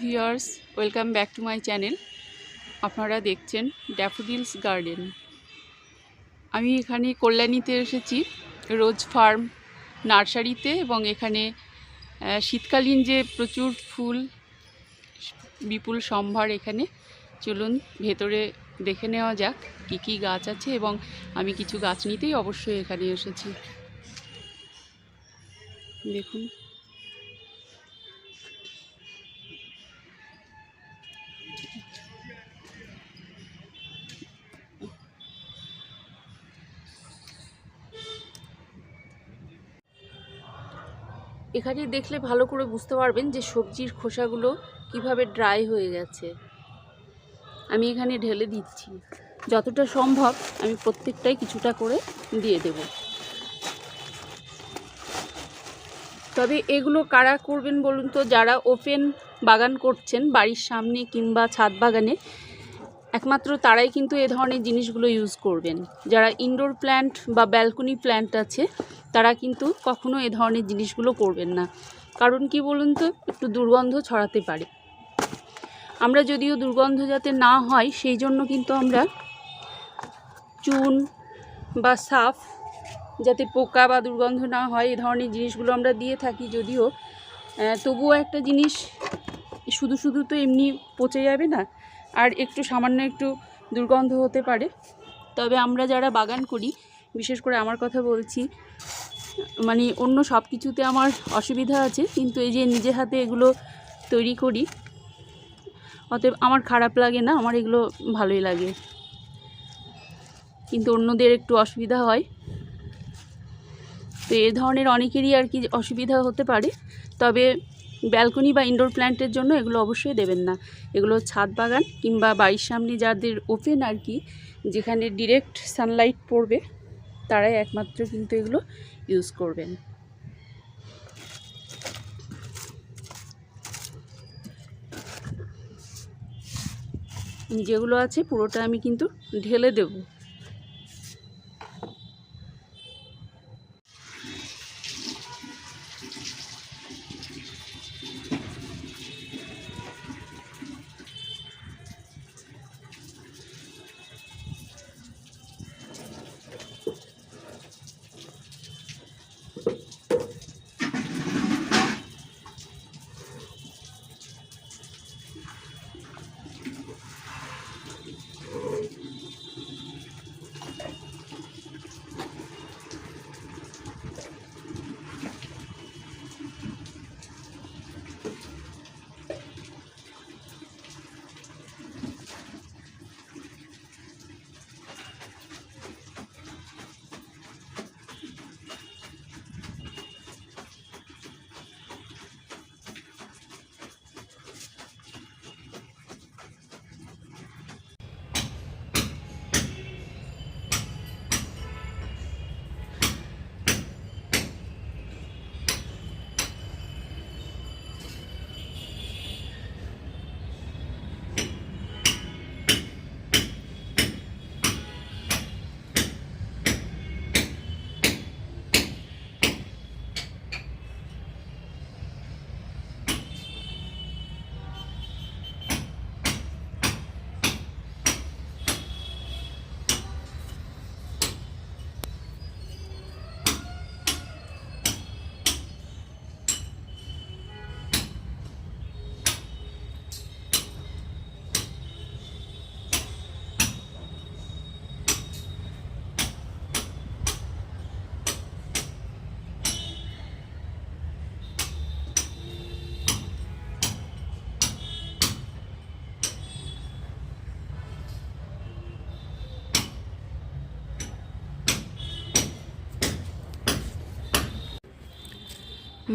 Viewers, welcome back to my channel. আপনারা দেখছেন daffodils garden. আমি এখানে কল্যাণীতে এসেছি, রোজ ফার্ম, নার্সারিতে এবং এখানে শীতকালীন যে প্রচুর ফুল, বিপুল সম্ভার এখানে। চলুন ভেতরে দেখে নেওয়া যাক কী কী গাছ আছে এবং আমি কিছু গাছ নিতেই অবশ্যই এখানে এসেছি। দেখুন। এখানে দেখলে ভালো করে বুঝতে পারবেন যে সবজির খোসাগুলো কীভাবে ড্রাই হয়ে গেছে। আমি এখানে ঢেলে দিচ্ছি। যতটা সম্ভব আমি প্রত্যেকটাই কিছুটা করে দিয়ে দেব। তবে এগুলো কারা করবেন বলুন তো? যারা ওপেন বাগান করছেন, বাড়ির সামনে কিংবা ছাদ বাগানে একমাত্র তারাই কিন্তু এ ধরনের জিনিসগুলো ইউজ করবেন। যারা ইনডোর প্ল্যান্ট বা ব্যালকনি প্ল্যান্ট আছে, তারা কিন্তু কখনো এ ধরনের জিনিসগুলো করবেন না। কারণ কি বলুন তো? একটু দুর্গন্ধ ছড়াতে পারে। আমরা যদিও দুর্গন্ধ যাতে না হয়, সেই জন্য কিন্তু আমরা চুন বা সাফ যাতে পোকা বা দুর্গন্ধ না হয়, এ ধরনের জিনিসগুলো আমরা দিয়ে থাকি যদিও। তবুও একটা জিনিস শুধু শুধু তো এমনি পচে যাবে না আর একটু সামান্য একটু দুর্গন্ধ হতে পারে। তবে আমরা যারা বাগান করি, বিশেষ করে আমার কথা বলছি মানে অন্য সব কিছুতে আমার অসুবিধা আছে, কিন্তু এই যে নিজে হাতে এগুলো তৈরি করি, অতএব আমার খারাপ লাগে না, আমার এগুলো ভালোই লাগে। কিন্তু অন্যদের একটু অসুবিধা হয়। তো এ ধরনের অনেকেরই আর কি অসুবিধা হতে পারে। তবে ব্যালকনি বা ইনডোর প্ল্যান্টের জন্য এগুলো অবশ্যই দেবেন না। এগুলো ছাদ বাগান কিংবা বাড়ির সামনে যাদের ওপেন আর কি, যেখানে ডিরেক্ট সানলাইট পড়বে, তারাই একমাত্র কিন্তু এগুলো ইউজ করবেন। যেগুলো আছে পুরোটা আমি কিন্তু ঢেলে দেবো।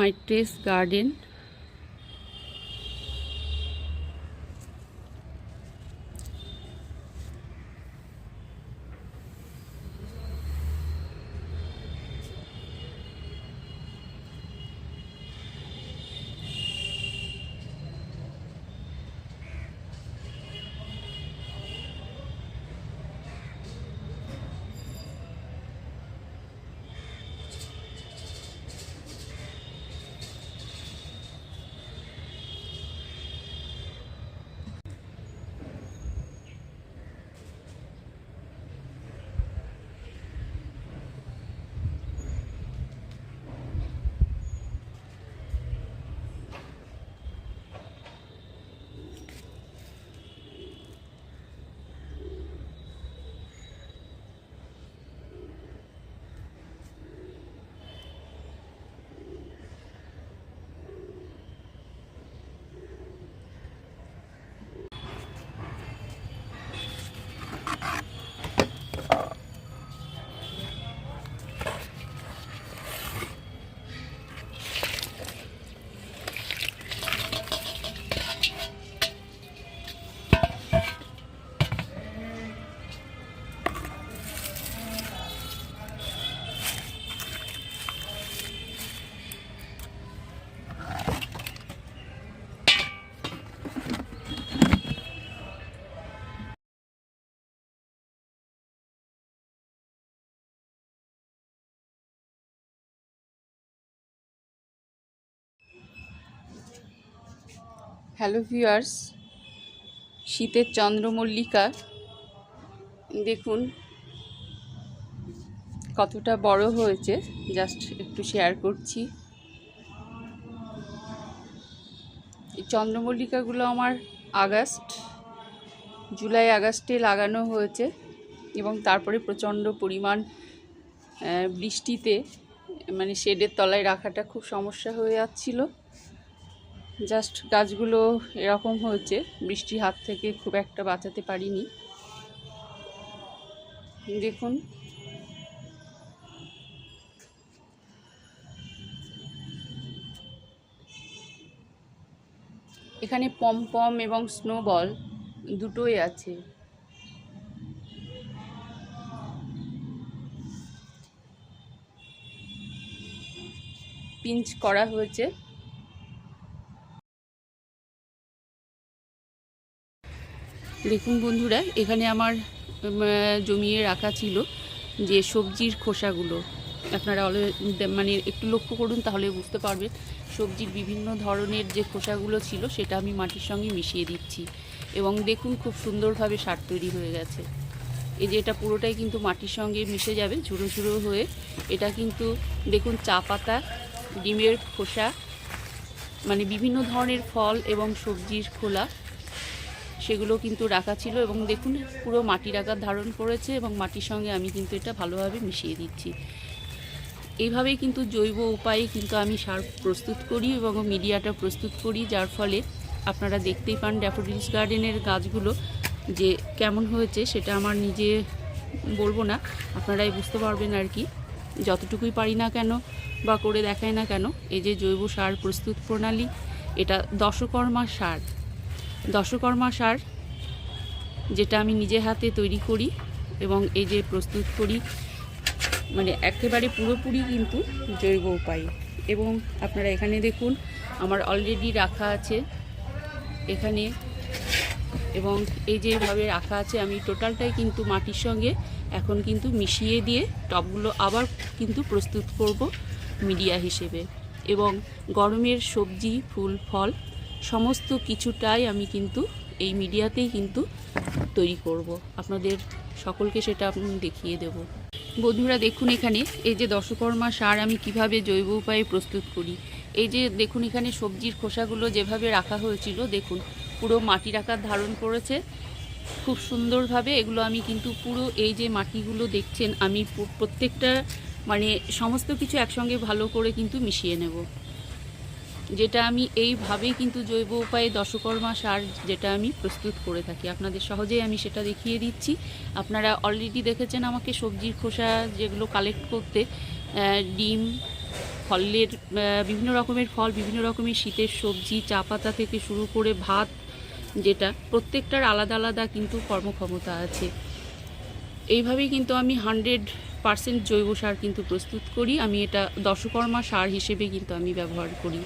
My terrace garden hello viewers, শীতের চন্দ্রমল্লিকা। দেখুন, কতটা বড় হয়েছে। জাস্ট একটু শেয়ার করছি। এই চন্দ্রমল্লিকাগুলো আমার আগস্ট, জুলাই আগস্টে লাগানো হয়েছে এবং তারপরে প্রচণ্ড পরিমাণ বৃষ্টিতে মানে শেডের তলায় রাখাটা খুব সমস্যা হয়ে যাচ্ছিল। জাস্ট গাছগুলো এরকম হয়েছে। বৃষ্টির হাত থেকে খুব একটা বাঁচাতে পারিনি। দেখুন। এখানে পমপম এবং স্নোবল দুটোই আছে। পিঞ্চ করা হয়েছে। দেখুন বন্ধুরা, এখানে আমার জমিয়ে রাখা ছিল যে সবজির খোসাগুলো। আপনারা মানে একটু লক্ষ্য করুন তাহলে বুঝতে পারবেন, সবজির বিভিন্ন ধরনের যে খোসাগুলো ছিল সেটা আমি মাটির সঙ্গে মিশিয়ে দিচ্ছি। এবং দেখুন খুব সুন্দরভাবে সার তৈরি হয়ে গেছে। এই যে এটা পুরোটাই কিন্তু মাটির সঙ্গে মিশে যাবে ঝুড়ো ঝুড়ো হয়ে এটা কিন্তু দেখুন চা পাতা, ডিমের খোসা মানে বিভিন্ন ধরনের ফল এবং সবজির খোলা সেগুলো কিন্তু রাখা ছিল এবং দেখুন, পুরো মাটির আকার ধারণ করেছে এবং মাটির সঙ্গে আমি কিন্তু এটা ভালোভাবে মিশিয়ে দিচ্ছি। এইভাবেই কিন্তু জৈব উপায়ে কিন্তু আমি সার প্রস্তুত করি এবং মিডিয়াটা প্রস্তুত করি, যার ফলে আপনারা দেখতেই পান ড্যাফোডিলস গার্ডেনের গাছগুলো যে কেমন হয়েছে সেটা আমার নিজে বলব না, আপনারাই বুঝতে পারবেন আর কি। যতটুকুই পারি না কেন বা করে দেখায় না কেন, এই যে জৈব সার প্রস্তুত প্রণালী, এটা দশকর্মা সার। দশকর্মা সার, যেটা আমি নিজে হাতে তৈরি করি এবং এই যে প্রস্তুত করি মানে একেবারে পুরোপুরি কিন্তু জৈব উপায়। এবং আপনারা এখানে দেখুন, আমার অলরেডি রাখা আছে এখানে। এবং এই যেভাবে রাখা আছে, আমি টোটালটাই কিন্তু মাটির সঙ্গে এখন কিন্তু মিশিয়ে দিয়ে টবগুলো আবার কিন্তু প্রস্তুত করব মিডিয়া হিসেবে। এবং গরমের সবজি, ফুল, ফল সমস্ত কিছুটাই আমি কিন্তু এই মিডিয়াতেই কিন্তু তৈরি করব। আপনাদের সকলকে সেটা আমি দেখিয়ে দেব। বন্ধুরা, দেখুন এখানে এই যে দশকর্মা সার আমি কীভাবে জৈব উপায়ে প্রস্তুত করি। এই যে দেখুন এখানে সবজির খোসাগুলো যেভাবে রাখা হয়েছিল, দেখুন পুরো মাটির আকার ধারণ করেছে। খুব সুন্দরভাবে এগুলো আমি কিন্তু পুরো এই যে মাটিগুলো দেখছেন, আমি প্রত্যেকটা মানে সমস্ত কিছু একসঙ্গে ভালো করে কিন্তু মিশিয়ে নেব। যেটা আমি এইভাবেই কিন্তু জৈব উপায়ে দশকর্মা সার যেটা আমি প্রস্তুত করে থাকি। আপনাদের সহজেই আমি সেটা দেখিয়ে দিচ্ছি। আপনারা অলরেডি দেখেছেন আমাকে সবজির খোসা যেগুলো কালেক্ট করতে ডিম, ফলের বিভিন্ন রকমের ফল, বিভিন্ন রকমের শীতের সবজি, চা পাতা থেকে শুরু করে ভাত যেটা, প্রত্যেকটার আলাদা আলাদা কিন্তু কর্মক্ষমতা আছে। এইভাবেই কিন্তু আমি হান্ড্রেড পার্সেন্ট জৈব সার কিন্তু প্রস্তুত করি। আমি এটা দশকর্মা সার হিসেবে কিন্তু আমি ব্যবহার করি।